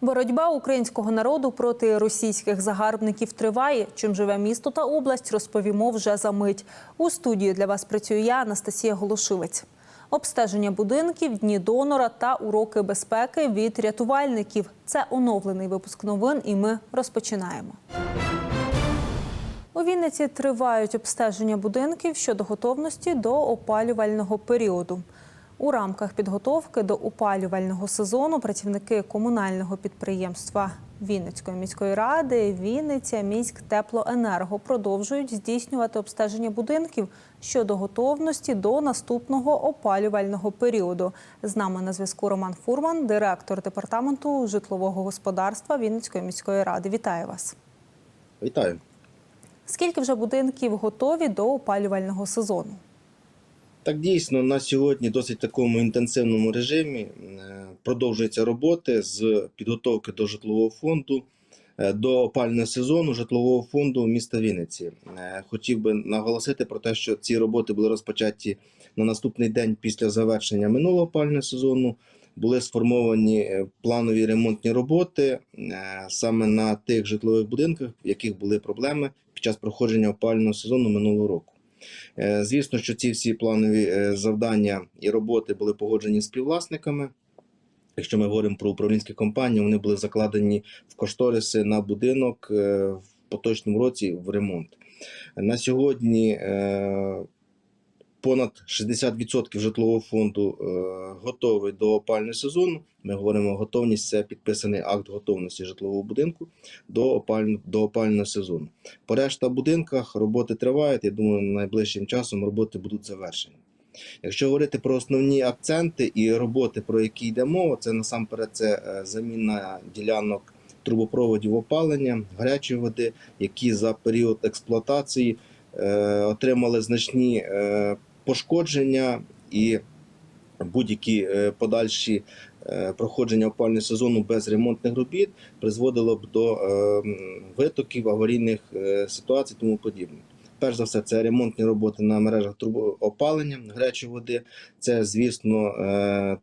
Боротьба українського народу проти російських загарбників триває. Чим живе місто та область, розповімо вже за мить. У студії для вас працюю я, Анастасія Голошилець. Обстеження будинків, дні донора та уроки безпеки від рятувальників. Це оновлений випуск новин, і ми розпочинаємо. У Вінниці тривають обстеження будинків щодо готовності до опалювального періоду. У рамках підготовки до опалювального сезону працівники комунального підприємства Вінницької міської ради Вінниця міськ теплоенерго продовжують здійснювати обстеження будинків щодо готовності до наступного опалювального періоду. З нами на зв'язку Роман Фурман, директор департаменту житлового господарства Вінницької міської ради. Вітаю вас. Вітаю. Скільки вже будинків готові до опалювального сезону? Так дійсно на сьогодні досить такому інтенсивному режимі е, продовжуються роботи з підготовки до житлового фонду е, до опального сезону житлового фонду міста Вінниці. Е, Хотів би наголосити про те, що ці роботи були розпочаті на наступний день після завершення минулого опального сезону. Були сформовані е, планові ремонтні роботи е, саме на тих житлових будинках, в яких були проблеми під час проходження опального сезону минулого року. Е, Звісно, що ці всі планові завдання і роботи були погоджені співвласниками. Якщо ми говоримо про управлінські компанії, вони були закладені в кошториси на будинок в поточному році в ремонт. На сьогодні понад 60% житлового фонду е, готовий до опального сезону. Ми говоримо готовність це підписаний акт готовності житлового будинку до опального, до опального сезону. По решта будинках роботи тривають. Я думаю, найближчим часом роботи будуть завершені. Якщо говорити про основні акценти і роботи, про які йде мова, це насамперед це е, заміна ділянок трубопроводів опалення, гарячої води, які за період експлуатації е, отримали значні пошкодження і будь-які е, подальші е, проходження опального сезону без ремонтних робіт призводило б до е, витоків, аварійних ситуацій, тому подібне. Перш за все, це ремонтні роботи на мережах трубоопалення, гарячої води. Це, звісно,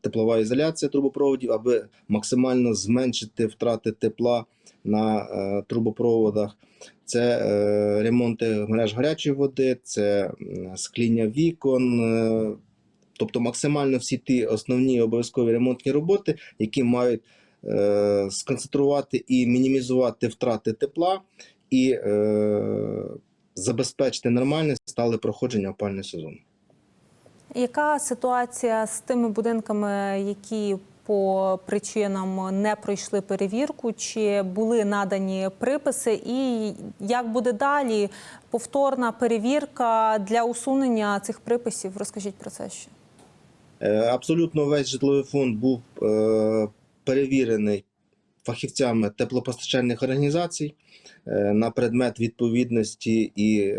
теплова ізоляція трубопроводів, аби максимально зменшити втрати тепла на трубопроводах. Це е, ремонти мереж гарячої води, це скління вікон. е, Тобто максимально всі ті основні обов'язкові ремонтні роботи, які мають е, сконцентрувати і мінімізувати втрати тепла і забезпечити нормальне стале проходження опального сезону. Яка ситуація з тими будинками, які по причинам не пройшли перевірку? Чи були надані приписи? І як буде далі повторна перевірка для усунення цих приписів? Розкажіть про це ще. Е, Абсолютно весь житловий фонд був е, перевірений фахівцями теплопостачальних організацій е, на предмет відповідності і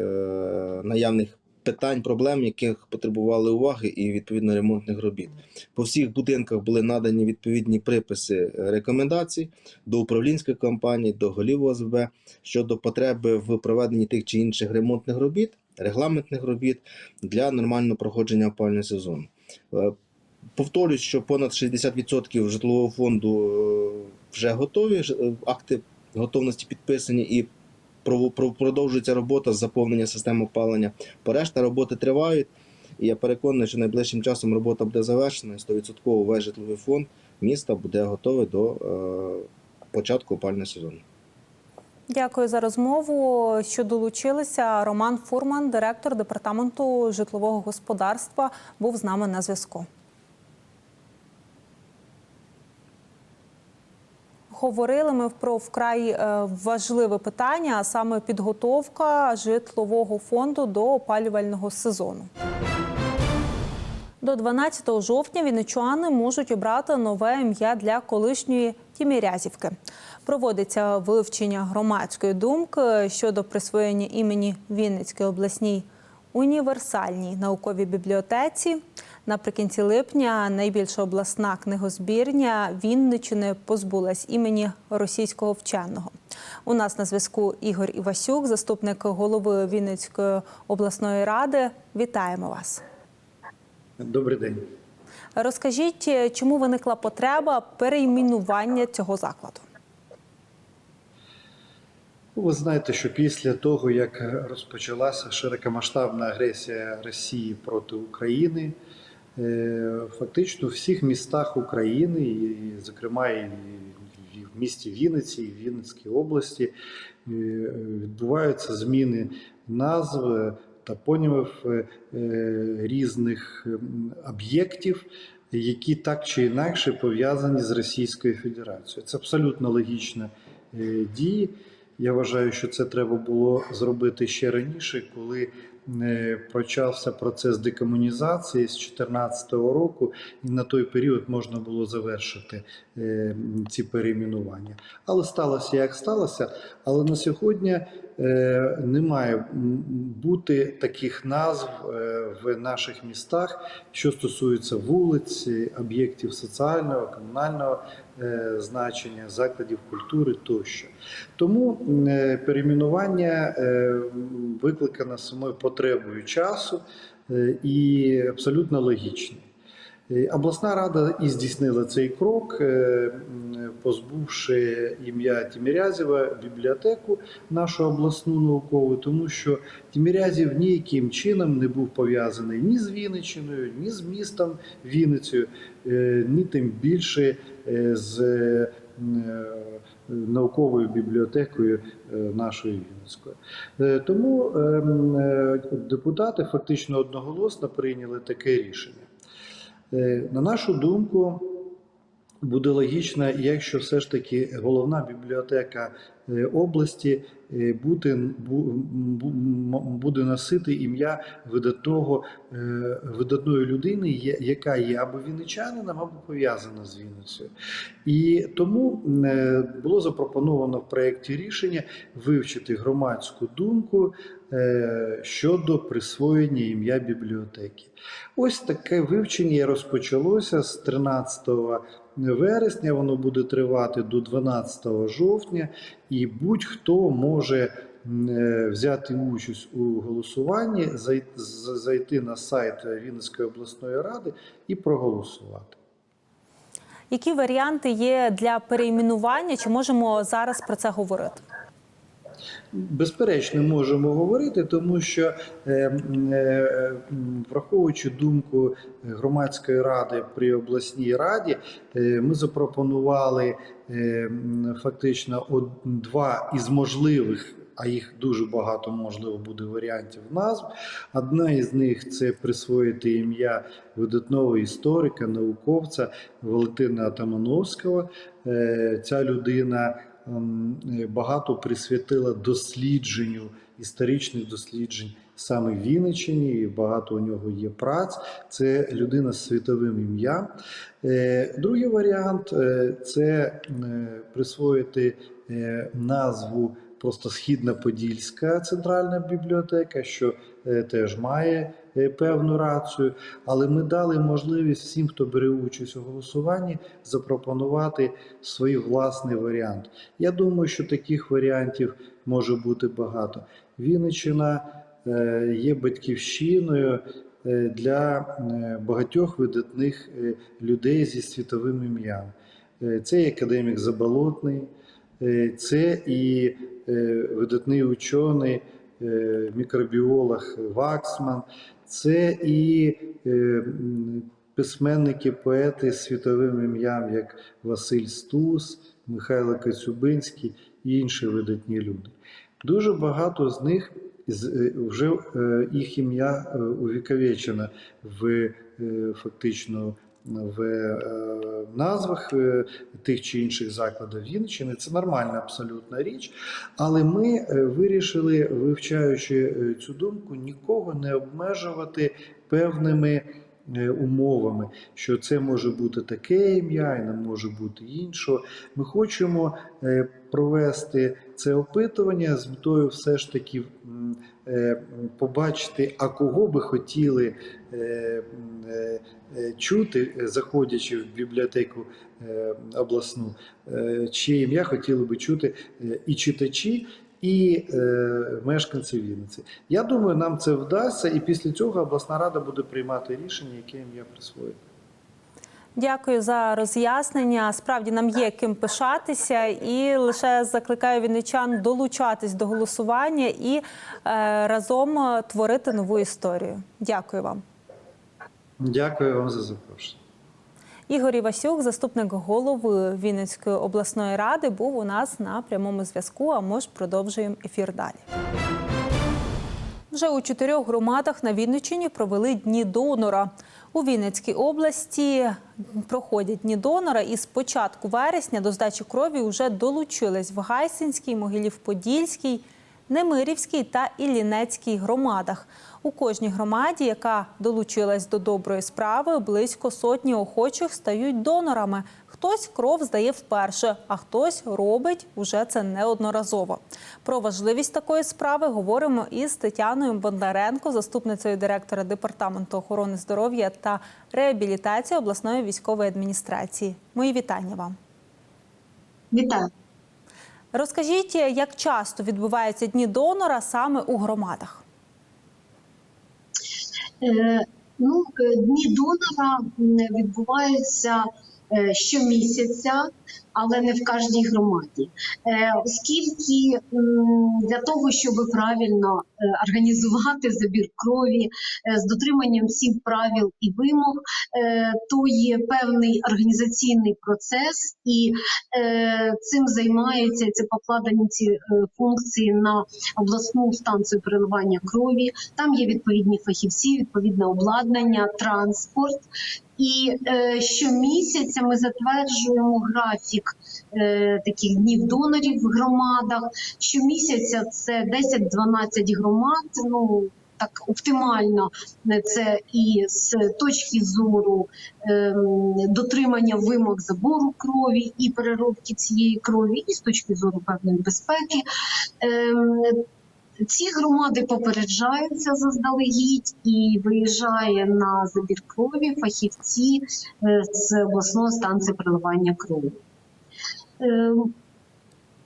наявних питань, проблем, яких потребували уваги і відповідно ремонтних робіт. По всіх будинках були надані відповідні приписи е, рекомендацій до управлінських компаній, до голів ОСБ щодо потреби в проведенні тих чи інших ремонтних робіт, регламентних робіт для нормального проходження опального сезону. Е, Повторюсь, що понад 60% житлового фонду е, вже готові, акти готовності підписані і продовжується робота з заповнення системи опалення. По решта роботи тривають. І я переконаний, що найближчим часом робота буде завершена і 100% весь житловий фонд міста буде готовий до е, початку опального сезону. Дякую за розмову. Що долучилися, Роман Фурман, директор департаменту житлового господарства, був з нами на зв'язку. Говорили ми про вкрай е, важливе питання, а саме підготовка житлового фонду до опалювального сезону. До 12 жовтня вінничани можуть обрати нове ім'я для колишньої Тімірязівки. Проводиться вивчення громадської думки щодо присвоєння імені Вінницькій обласній універсальній науковій бібліотеці. Наприкінці липня найбільша обласна книгозбірня Вінничини позбулась імені російського вченого. У нас на зв'язку Ігор Івасюк, заступник голови Вінницької обласної ради. Вітаємо вас. Добрий день. Розкажіть, чому виникла потреба перейменування цього закладу? Ви знаєте, що після того, як розпочалася широкомасштабна агресія Росії проти України, фактично в всіх містах України, і, зокрема і в місті Вінниці, і в Вінницькій області, е, відбуваються зміни назв топонімів е, різних об'єктів, які так чи інакше пов'язані з Російською Федерацією. Це абсолютно логічна е, дія. Я вважаю, що це треба було зробити ще раніше, коли е, почався процес декомунізації з 2014 року, і на той період можна було завершити е, ці перейменування. Але сталося як сталося. Але на сьогодні е, не має бути таких назв в наших містах, що стосується вулиць, об'єктів соціального, комунального значення, закладів культури тощо. Тому е, перейменування е, викликано самою потребою часу е, і абсолютно логічне. Е, Обласна рада і здійснила цей крок, е, позбувши ім'я Тімірязєва бібліотеку нашу обласну наукову, тому що Тімірязєв ніяким чином не був пов'язаний ні з Вінниччиною, ні з містом Вінницею, е, ні тим більше е, з е, науковою бібліотекою е, нашої Вінницької. Е, Тому е, м, е, депутати фактично одноголосно прийняли таке рішення. Е, На нашу думку, буде логічно, якщо все ж таки головна бібліотека е, області е, бути, буде носити ім'я видатного, е, видатної людини, яка є або вінничанином, або пов'язана з Вінницею. І тому е, було запропоновано в проєкті рішення вивчити громадську думку е, щодо присвоєння ім'я бібліотеки. Ось таке вивчення розпочалося з 13 вересня, воно буде тривати до 12 жовтня, і будь-хто може е, взяти участь у голосуванні, зайти на сайт Вінницької обласної ради і проголосувати. Які варіанти є для перейменування? Чи можемо зараз про це говорити? Безперечно, можемо говорити, тому що е, е, враховуючи думку громадської ради при обласній раді, е, ми запропонували фактично два із можливих. А їх дуже багато можливо буде варіантів назв. Одна із них це присвоїти ім'я видатного історика, науковця Валентина Атамановського. Ця людина багато присвятила дослідженню історичних досліджень саме Вінниччині, і багато у нього є праць. Це людина з світовим ім'ям. Е, Другий варіант е, це е, присвоїти назву просто Східна Подільська центральна бібліотека, що теж має певну рацію. Але ми дали можливість всім, хто бере участь у голосуванні, запропонувати свій власний варіант. Я думаю, що таких варіантів може бути багато. Вінниччина е, є батьківщиною е, для е, багатьох видатних е, людей зі світовим ім'ям. Е, Це і академік Заболотний, е, це і е, видатний учений, е, мікробіолог Ваксман, це і е, письменники, поети з світовим ім'ям, як Василь Стус, Михайло Коцюбинський і інші видатні люди. Дуже багато з них е, вже е, їх ім'я увіковічено в фактично в е, назвах е, тих чи інших закладів Вінниччини. Це нормальна абсолютна річ. Але ми е, вирішили, вивчаючи цю думку, нікого не обмежувати певними умовами, що це може бути таке ім'я, і не може бути іншого. Ми хочемо провести це опитування з метою все ж таки побачити, а кого би хотіли е, е, е, чути, е, заходячи в бібліотеку е, обласну, е, чиє ім'я хотіли би чути е, і читачі, і е, мешканці Вінниці. Я думаю, нам це вдасться, і після цього обласна рада буде приймати рішення, яке ім'я присвоїти. Дякую за роз'яснення. Справді нам є ким пишатися, і лише закликаю вінничан долучатись до голосування і е, разом творити нову історію. Дякую вам. Дякую вам за запрошення. Ігор Івасюк, заступник голови Вінницької обласної ради, був у нас на прямому зв'язку. А ми ж продовжуємо ефір далі. Вже у чотирьох громадах на Вінниччині провели дні донора. У Вінницькій області проходять дні донора, і з початку вересня до здачі крові вже долучились в Гайсинській, Могилів-Подільській, Немирівській та Іллінецькій громадах. У кожній громаді, яка долучилась до доброї справи, близько сотні охочих стають донорами. Хтось кров здає вперше, а хтось робить уже це неодноразово. Про важливість такої справи говоримо із Тетяною Бондаренко, заступницею директора департаменту охорони здоров'я та реабілітації обласної військової адміністрації. Мої вітання вам. Вітаю. Розкажіть, як часто відбуваються дні донора саме у громадах? Е, Ну, е, дні донора відбуваються е, щомісяця, але не в кожній громаді. Е, Оскільки для того, щоб правильно е, організувати забір крові е, з дотриманням всіх правил і вимог, то є певний організаційний процес, і цим займається це покладені ці функції на обласну станцію переливання крові. Там є відповідні фахівці, відповідне обладнання, транспорт. І е, щомісяця ми затверджуємо графік е, таких днів донорів в громадах. Щомісяця це 10-12 громад. Ну так оптимально е, це і з точки зору ем, дотримання вимог забору крові і переробки цієї крові, і з точки зору певної безпеки. Ем, ці громади попереджаються заздалегідь і виїжджає на забір крові фахівці е, з обласної станції переливання крові. Е,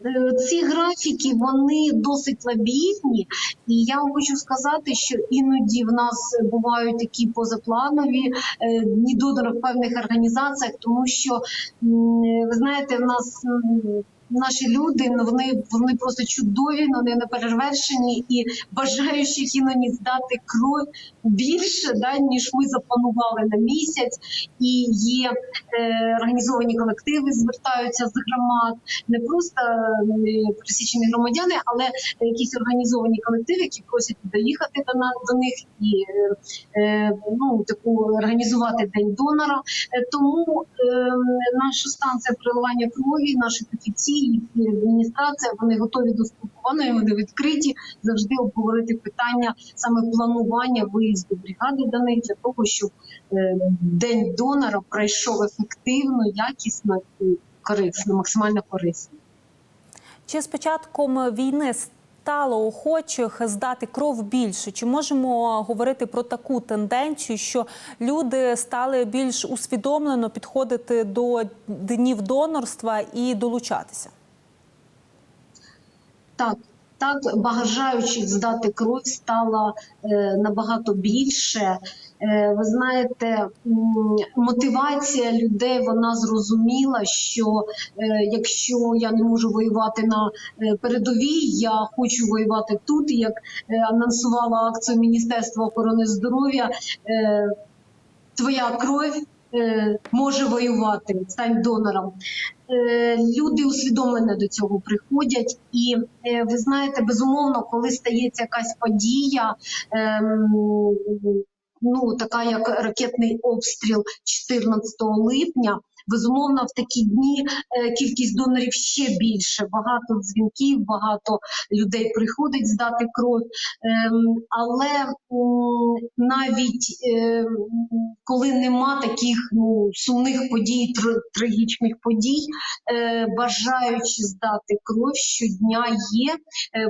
е, Ці графіки вони досить лабірні, і я хочу сказати, що іноді в нас бувають такі позапланові е, дні донора в певних організаціях, тому що ви знаєте, в нас наші люди ну, вони, вони просто чудові, ну, вони неперевершені і бажаючих іноді здати кров більше, да, ніж ми запланували на місяць. І є е, організовані колективи, звертаються з громад, не просто е, пересічені громадяни, але якісь організовані колективи, які просять доїхати до нас до них і е, е, ну таку організувати день донора. Е, Тому е, наша станція переливання крові, наші фахівці і адміністрація вони готові до спілкування, вони відкриті завжди обговорити питання саме планування виїзду бригади до них для того, щоб е, день донора пройшов ефективно, якісно і корисно, максимально корисно. Чи з початком війни стало охочих здати кров більше? Чи можемо говорити про таку тенденцію, що люди стали більш усвідомлено підходити до днів донорства і долучатися? Так, так, бажаючих здати кров стало е, набагато більше. Е, ви знаєте, мотивація людей вона зрозуміла, що е, якщо я не можу воювати на е, передовій, я хочу воювати тут. Як анонсувала акцію Міністерства охорони здоров'я, твоя кров. Може воювати, стань донором. Люди усвідомлено до цього приходять, і ви знаєте, безумовно, коли стається якась подія, ем, ну така як ракетний обстріл 14 липня. Безумовно, в такі дні е, кількість донорів ще більше. Багато дзвінків, багато людей приходить здати кров. Ем, Але навіть ем, коли нема таких ну, сумних подій, трагічних подій, е, бажаючи здати кров щодня є. Е,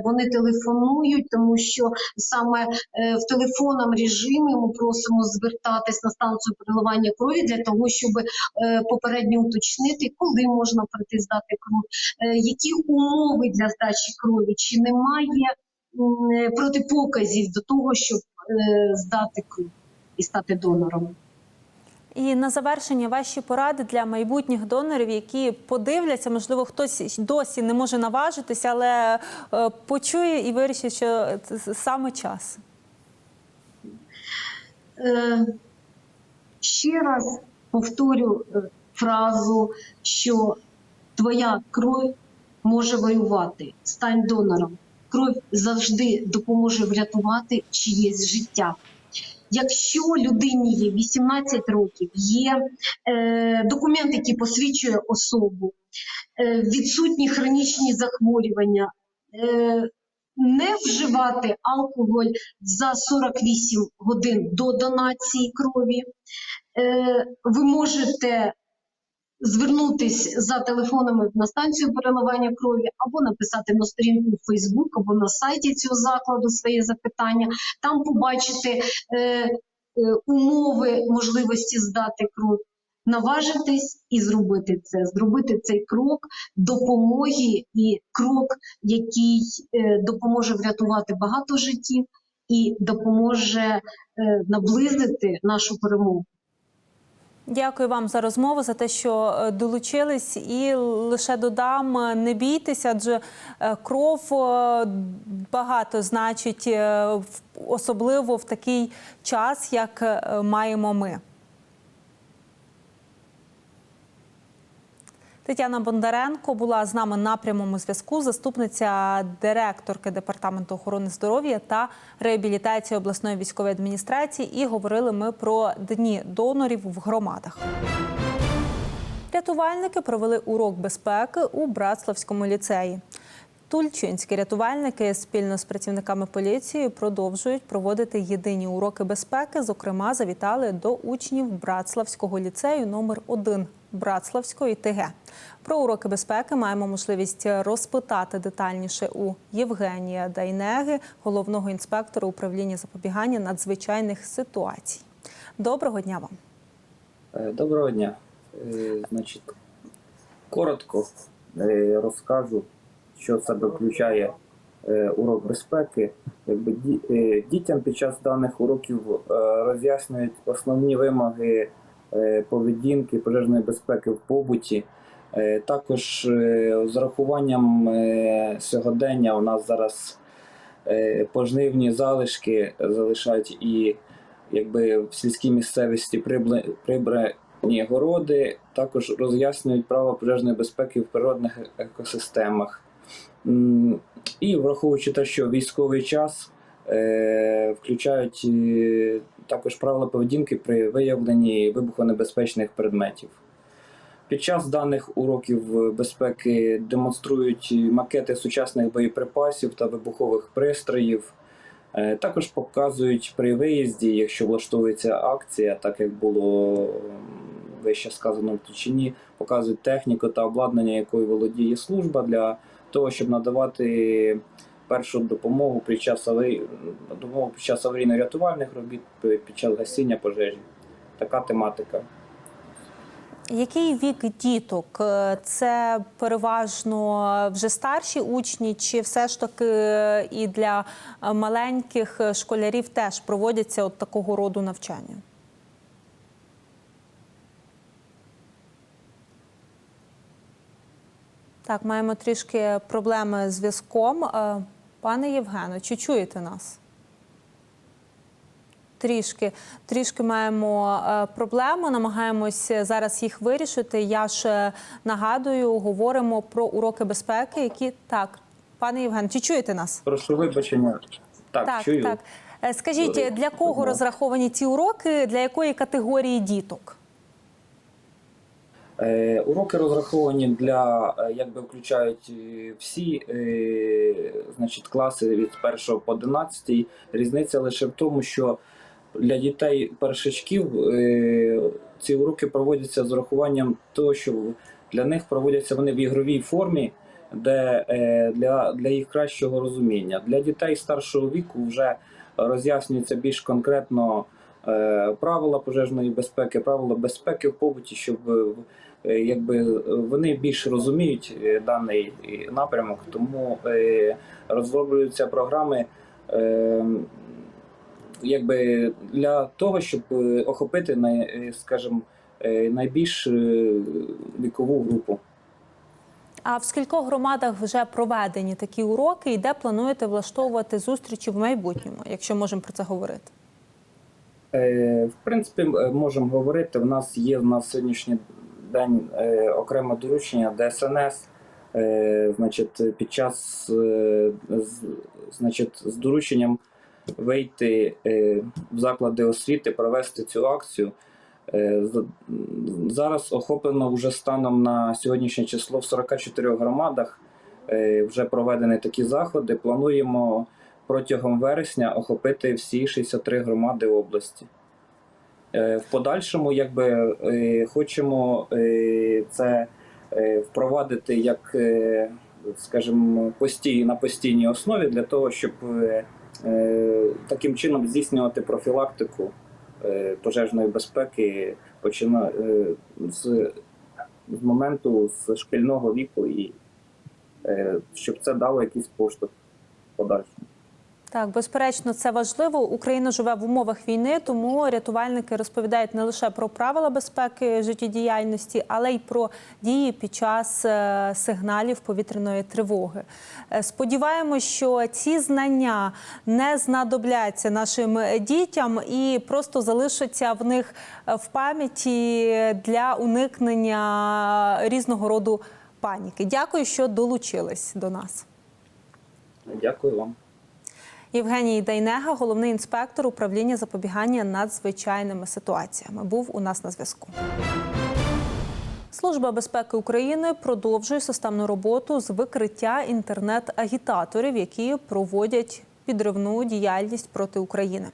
Вони телефонують, тому що саме в телефонному режимі ми просимо звертатись на станцію переливання крові для того, щоб е, попередньо уточнити, коли можна прийти здати кров, е, які умови для здачі крові, чи немає е, протипоказів до того, щоб е, здати кров і стати донором. І на завершення ваші поради для майбутніх донорів, які подивляться, можливо, хтось досі не може наважитися, але почує і вирішить, що це саме час. Ще раз повторю фразу, що твоя кров може воювати. Стань донором. Кров завжди допоможе врятувати чиєсь життя. Якщо людині є 18 років, є е, документ, який посвідчує особу, е, відсутні хронічні захворювання, е, не вживати алкоголь за 48 годин до донації крові. Е, Ви можете звернутися за телефонами на станцію переливання крові або написати на сторінку в Facebook, або на сайті цього закладу своє запитання. Там побачите е, е, умови можливості здати кров. Наважитись і зробити це, зробити цей крок допомоги і крок, який е, допоможе врятувати багато життів і допоможе е, наблизити нашу перемогу. Дякую вам за розмову, за те, що е, долучились. І лише додам, е, не бійтеся, адже е, кров багато значить, особливо в такий час, як маємо ми. Тетяна Бондаренко була з нами на прямому зв'язку, заступниця директорки департаменту охорони здоров'я та реабілітації обласної військової адміністрації. І говорили ми про дні донорів в громадах. Рятувальники провели урок безпеки у Братславському ліцеї. Тульчинські рятувальники спільно з працівниками поліції продовжують проводити єдині уроки безпеки. Зокрема, завітали до учнів Братславського ліцею номер 1 Братславської ТГ. Про уроки безпеки маємо можливість розпитати детальніше у Євгенія Дайнеги, головного інспектора управління запобігання надзвичайних ситуацій. Доброго дня вам. Е, Доброго дня. Е, Значить, коротко е, розкажу, що себе включає урок безпеки. Якби дітям під час даних уроків роз'яснюють основні вимоги поведінки пожежної безпеки в побуті. Е, Також е, з урахуванням е, сьогодення у нас зараз е, пожнивні залишки залишають і якби в сільській місцевості прибрані городи, також роз'яснюють право пожежної безпеки в природних екосистемах. І враховуючи те, що військовий час е, включають е, також правила поведінки при виявленні вибухонебезпечних предметів. Під час даних уроків безпеки демонструють макети сучасних боєприпасів та вибухових пристроїв. Е, Також показують при виїзді, якщо влаштовується акція, так як було вище сказано в Тучині, показують техніку та обладнання, якою володіє служба для того, щоб надавати першу допомогу під час аварій... допомогу під час аварійно-рятувальних робіт під час гасіння пожежі. Така тематика. Який вік діток? Е, Це переважно вже старші учні, чи все ж таки е, і для е, маленьких школярів теж проводяться от такого роду навчання? Так, маємо трішки проблеми з зв'язком. Пане Євгене, чи чуєте нас? Трішки, трішки маємо е, проблему, намагаємося зараз їх вирішити. Я ж е, нагадую, говоримо про уроки безпеки, які так, пане Євген, чи чуєте нас? Прошу вибачення. Так, так, чую. так. Е, Скажіть, для кого розраховані ці уроки, для якої категорії діток? Е, Уроки розраховані для, е, якби включають е, всі значить, класи від 1 по 11. Різниця лише в тому, що для дітей першачків ці уроки проводяться з урахуванням того, що для них проводяться вони в ігровій формі, де для, для їх кращого розуміння. Для дітей старшого віку вже роз'яснюється більш конкретно правила пожежної безпеки, правила безпеки в побуті, щоб якби вони більш розуміють е, даний е, напрямок, тому е, розроблюються програми. Е, Якби для того, щоб е, охопити е, скажімо, е, найбільш е, вікову групу. А в скількох громадах вже проведені такі уроки, і де плануєте влаштовувати зустрічі в майбутньому, якщо можемо про це говорити? Е, В принципі, е, можемо говорити. В нас є на сьогоднішній день е, окреме доручення ДСНС. Е, Значить, під час е, значить, з дорученням вийти в заклади освіти, провести цю акцію. Зараз охоплено вже станом на сьогоднішнє число в 44 громадах. Вже проведені такі заходи. Плануємо протягом вересня охопити всі 63 громади області. Е, В подальшому, якби е, хочемо е, це впровадити як, скажімо, постій, на постійній основі для того, щоб таким чином здійснювати профілактику пожежної безпеки, почина з, моменту з шкільного віку, і щоб це дало якийсь поштовх подальшому. Так, безперечно, це важливо. Україна живе в умовах війни, тому рятувальники розповідають не лише про правила безпеки життєдіяльності, але й про дії під час е, сигналів повітряної тривоги. Е, Сподіваємось, що ці знання не знадобляться нашим дітям і просто залишаться в них е, в пам'яті для уникнення різного роду паніки. Дякую, що долучились до нас. Дякую вам. Євгеній Дайнега, головний інспектор управління запобігання надзвичайними ситуаціями, був у нас на зв'язку. Служба безпеки України продовжує системну роботу з викриття інтернет-агітаторів, які проводять підривну діяльність проти України.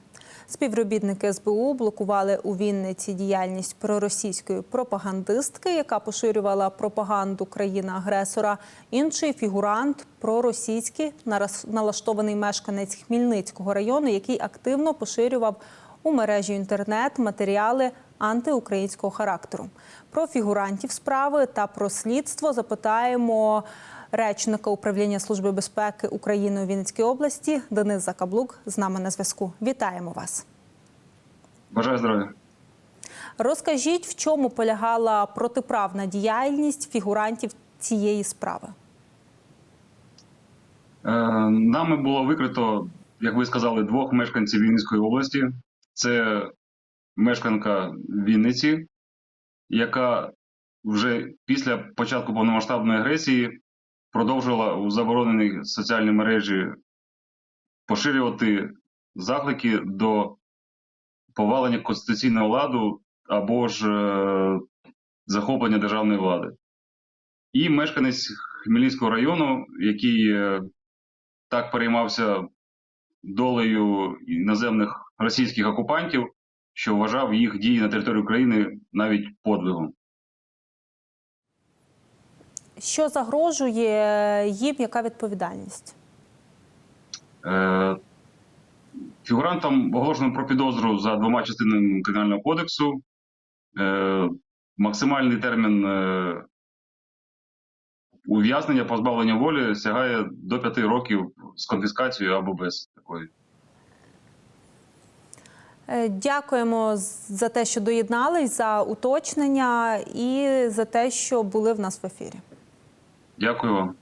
Співробітники СБУ блокували у Вінниці діяльність проросійської пропагандистки, яка поширювала пропаганду країни-агресора. Інший фігурант проросійський налаштований мешканець Хмільницького району, який активно поширював у мережі інтернет матеріали антиукраїнського характеру. Про фігурантів справи та про слідство запитаємо речника управління Служби безпеки України у Вінницькій області Денис Закаблук з нами на зв'язку. Вітаємо вас. Бажаю здоров'я. Розкажіть, в чому полягала протиправна діяльність фігурантів цієї справи? Е, Нами було викрито, як ви сказали, двох мешканців Вінницької області. Це мешканка Вінниці, яка вже після початку повномасштабної агресії продовжувала у забороненій соціальній мережі поширювати заклики до повалення конституційного ладу або ж е, захоплення державної влади. І мешканець Хмельницького району, який е, так переймався долею іноземних російських окупантів, що вважав їх дії на території України навіть подвигом. Що загрожує їм? Яка відповідальність? Е, Фігурантам оголошено про підозру за двома частинами Кримінального кодексу. Е, Максимальний термін е, ув'язнення, позбавлення волі сягає до п'яти років з конфіскацією або без такої. Е, Дякуємо за те, що доєднались, за уточнення і за те, що були в нас в ефірі. Дякую вам.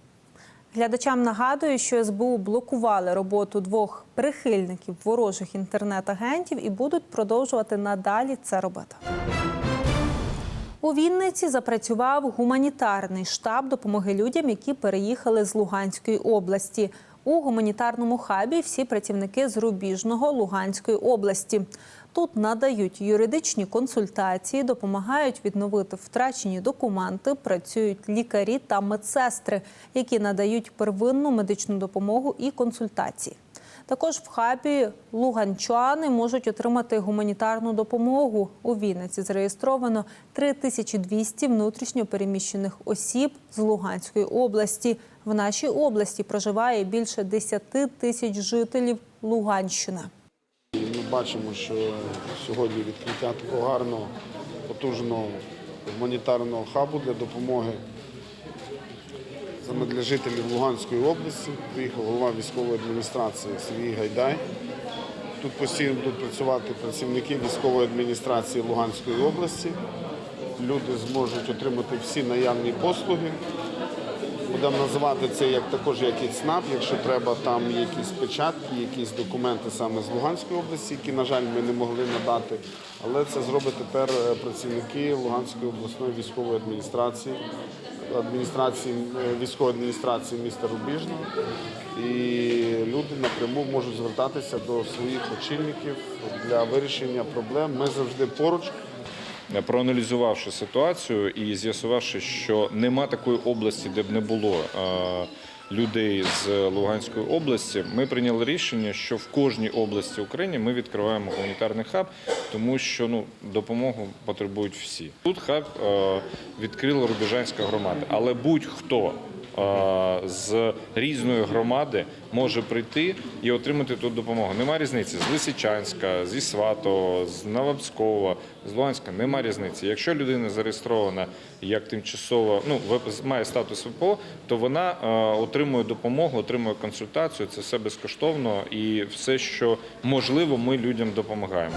Глядачам нагадую, що СБУ блокували роботу двох прихильників ворожих інтернет-агентів і будуть продовжувати надалі це робити. У Вінниці запрацював гуманітарний штаб допомоги людям, які переїхали з Луганської області. У гуманітарному хабі всі працівники з Рубіжного Луганської області. Тут надають юридичні консультації, допомагають відновити втрачені документи, працюють лікарі та медсестри, які надають первинну медичну допомогу і консультації. Також в хабі луганчани можуть отримати гуманітарну допомогу. У Вінниці зареєстровано 3200 внутрішньо переміщених осіб з Луганської області. В нашій області проживає більше 10 тисяч жителів Луганщини. Бачимо, що сьогодні відкриття такого гарного, потужного гуманітарного хабу для допомоги саме для жителів Луганської області. Приїхав голова військової адміністрації Сергій Гайдай. Тут постійно будуть працювати працівники військової адміністрації Луганської області. Люди зможуть отримати всі наявні послуги. Будемо називати це як також як і ЦНАП, якщо треба там якісь печатки, якісь документи саме з Луганської області, які, на жаль, ми не могли надати. Але це зроблять тепер е, працівники Луганської обласної військової адміністрації, адміністрації е, військової адміністрації міста Рубіжного. І люди напряму можуть звертатися до своїх очільників для вирішення проблем. Ми завжди поруч. Проаналізувавши ситуацію і з'ясувавши, що нема такої області, де б не було е, людей з Луганської області, ми прийняли рішення, що в кожній області України ми відкриваємо гуманітарний хаб, тому що ну допомогу потребують всі. Тут хаб е, відкрила Рубіжанська громада, але будь-хто. З різної громади може прийти і отримати тут допомогу. Нема різниці з Лисичанська, зі Сватого, з Новопського, з Луганська. Нема різниці. Якщо людина зареєстрована як тимчасово, ну має статус ВПО, то вона е, отримує допомогу, отримує консультацію. Це все безкоштовно і все, що можливо, ми людям допомагаємо.